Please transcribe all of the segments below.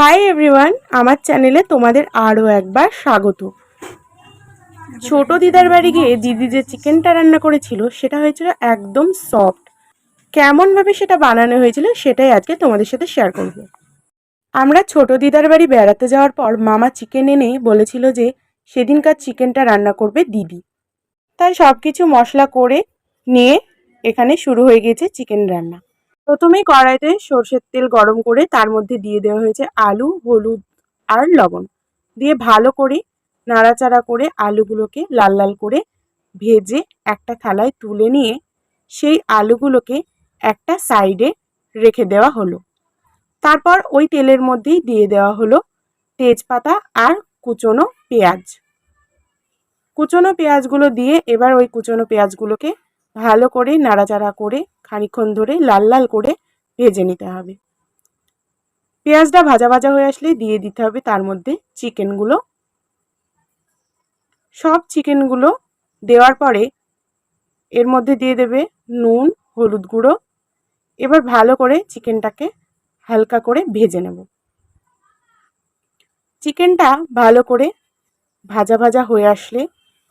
Hi everyone আমার চ্যানেলে তোমাদের আরও একবার স্বাগত। ছোট দিদার বাড়ি গিয়ে দিদি যে চিকেনটা রান্না করেছিল, সেটা হয়েছিল একদম সফট কেমনভাবে সেটা বানানো হয়েছিল, সেটাই আজকে তোমাদের সাথে শেয়ার করব। আমরা ছোট দিদার বাড়ি বেড়াতে যাওয়ার পর মামা চিকেন এনে বলেছিল যে, সেদিনকার চিকেনটা রান্না করবে দিদি। তাই সব কিছু মশলা করে নিয়ে এখানে শুরু হয়ে গিয়েছে চিকেন রান্না। প্রথমেই কড়াইতে সর্ষের তেল গরম করে তার মধ্যে দিয়ে দেওয়া হয়েছে আলু, হলুদ আর লবণ। দিয়ে ভালো করে নাড়াচাড়া করে আলুগুলোকে লাল লাল করে ভেজে একটা থালায় তুলে নিয়ে সেই আলুগুলোকে একটা সাইডে রেখে দেওয়া হলো। তারপর ওই তেলের মধ্যেই দিয়ে দেওয়া হলো তেজপাতা আর কুচনো পেঁয়াজ। কুচনো পেঁয়াজগুলো দিয়ে এবার ওই কুচনো পেঁয়াজগুলোকে ভালো করে নাড়াচাড়া করে খানিক্ষণ ধরে লাল লাল করে ভেজে নিতে হবে। পেঁয়াজটা ভাজা ভাজা হয়ে আসলে দিয়ে দিতে হবে, তার মধ্যে চিকেনগুলো। সব চিকেনগুলো দেওয়ার পরে এর মধ্যে দিয়ে দেবে নুন, হলুদ গুঁড়ো। এবার ভালো করে চিকেনটাকে হালকা করে ভেজে নেব। চিকেনটা ভালো করে ভাজা ভাজা হয়ে আসলে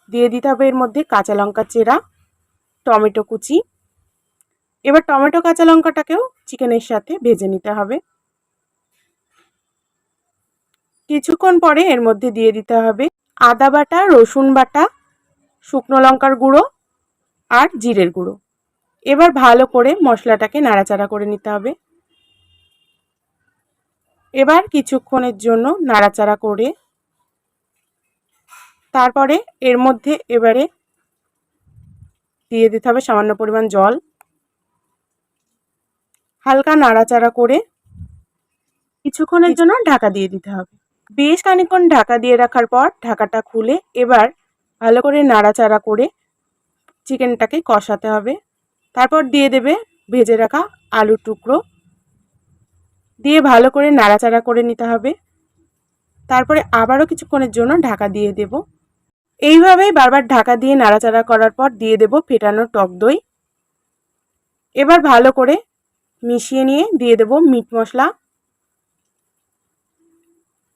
দিয়ে দিতে হবে এর মধ্যে কাঁচা লঙ্কা চেরা টমেটো কুচি। এবার টমেটো কাঁচা লঙ্কাটাকেও চিকেনের সাথে ভেজে নিতে হবে। কিছুক্ষণ পরে এর মধ্যে দিয়ে দিতে হবে আদা বাটা, রসুন বাটা, শুকনো লঙ্কার গুঁড়ো আর জিরের গুঁড়ো। এবার ভালো করে মশলাটাকে নাড়াচাড়া করে নিতে হবে। এবার কিছুক্ষণের জন্য নাড়াচাড়া করে তারপরে এর মধ্যে এবারে দিয়ে দিতে হবে সামান্য পরিমাণ জল। হালকা নাড়াচাড়া করে কিছুক্ষণের জন্য ঢাকা দিয়ে দিতে হবে। বেশ খানিক্ষণ ঢাকা দিয়ে রাখার পর ঢাকাটা খুলে এবার ভালো করে নাড়াচাড়া করে চিকেনটাকে কষাতে হবে। তারপর দিয়ে দেবে ভেজে রাখা আলুর টুকরো। দিয়ে ভালো করে নাড়াচাড়া করে নিতে হবে। তারপরে আবারও কিছুক্ষণের জন্য ঢাকা দিয়ে দেব। এইভাবেই বারবার ঢাকা দিয়ে নাড়াচাড়া করার পর দিয়ে দেব ফেটানো টক দই। এবার ভালো করে মিশিয়ে নিয়ে দিয়ে দেব মিট মশলা।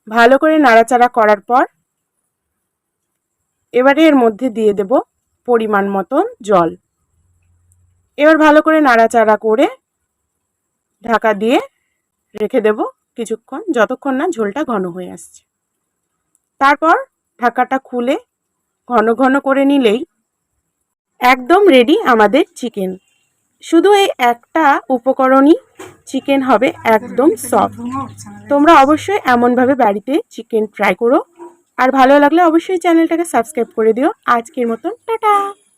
ভালো করে নাড়াচাড়া করার পর এবারে এর মধ্যে দিয়ে দেব পরিমাণ মতন জল। এবার ভালো করে নাড়াচাড়া করে ঢাকা দিয়ে রেখে দেব কিছুক্ষণ, যতক্ষণ না ঝোলটা ঘন হয়ে আসছে। তারপর ঢাকাটা খুলে ঘন ঘন করে নিলেই একদম রেডি আমাদের চিকেন শুধু এই একটা উপকরণই চিকেন হবে একদম সফট তোমরা অবশ্যই এমনভাবে বাড়িতে চিকেন ট্রাই করো। আর ভালো লাগলে অবশ্যই চ্যানেলটাকে সাবস্ক্রাইব করে দিও। আজকের মতন, টাটা!